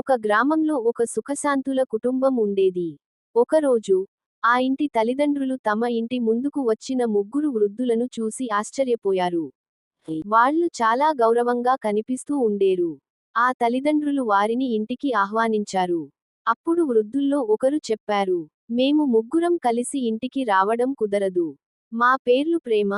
ఒక గ్రామంలో ఒక సుఖశాంతుల కుటుంబం ఉండేది. ఒకరోజు ఆ ఇంటి తల్లిదండ్రులు తమ ఇంటి ముందుకు వచ్చిన ముగ్గురు వృద్ధులను చూసి ఆశ్చర్యపోయారు. వాళ్ళు చాలా గౌరవంగా కనిపిస్తూ ఉండేరు. ఆ తల్లిదండ్రులు వారిని ఇంటికి ఆహ్వానించారు. అప్పుడు వృద్ధుల్లో ఒకరు చెప్పారు మేము ముగ్గురం కలిసి ఇంటికి రావడం కుదరదు. మా పేర్లు ప్రేమ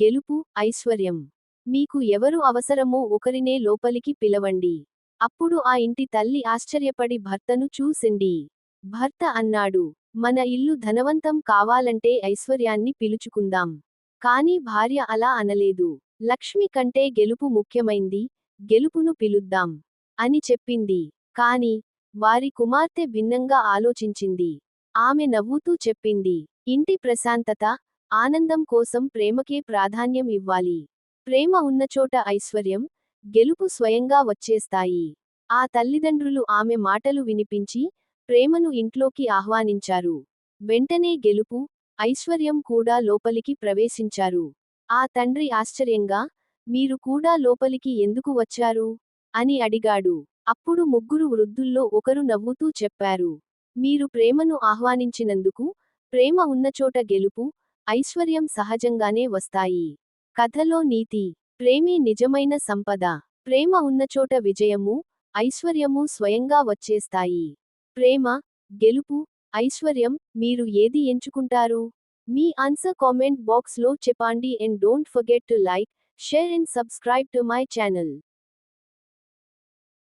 గెలుపు ఐశ్వర్యం. మీకు ఎవరు అవసరమో ఒకరినే లోపలికి పిలవండి. అప్పుడు ఆ ఇంటి తల్లి ఆశ్చర్యపడి భర్తను చూసింది. భర్త అన్నాడు మన ఇల్లు ధనవంతం కావాలంటే ఐశ్వర్యాన్ని పిలుచుకుందాం. కాని భార్య అలా అనలేదు. లక్ష్మి కంటే గెలుపు ముఖ్యమైంది గెలుపును పిలుద్దాం అని చెప్పింది. కాని వారి కుమార్తె భిన్నంగా ఆలోచించింది. ఆమె నవ్వుతూ చెప్పింది ఇంటి ప్రశాంతత ఆనందం కోసం ప్రేమకే ప్రాధాన్యం ఇవ్వాలి. ప్రేమ ఉన్నచోట ఐశ్వర్యం గెలుపు స్వయంగా వచ్చేస్తాయి. ఆ తల్లిదండ్రులు ఆమె మాటలు వినిపించి ప్రేమను ఇంట్లోకి ఆహ్వానించారు. వెంటనే గెలుపు ఐశ్వర్యం కూడా లోపలికి ప్రవేశించారు. ఆ తండ్రి ఆశ్చర్యంగా మీరు కూడా లోపలికి ఎందుకు వచ్చారు అని అడిగాడు. అప్పుడు ముగ్గురు వృద్ధుల్లో ఒకరు నవ్వుతూ చెప్పారు. మీరు ప్రేమను ఆహ్వానించినందుకు ప్రేమ ఉన్నచోట గెలుపు ఐశ్వర్యం సహజంగానే వస్తాయి. కథలో నీతి. ప్రేమే నిజమైన సంపద. ప్రేమ ఉన్నచోట విజయము ఐశ్వర్యము స్వయంగా వచ్చేస్తాయి. ప్రేమ గెలుపు ఐశ్వర్యం మీరు ఏది ఎంచుకుంటారు? మీ ఆన్సర్ కామెంట్ బాక్స్లో చెప్పండి and don't forget to like share and subscribe to my channel.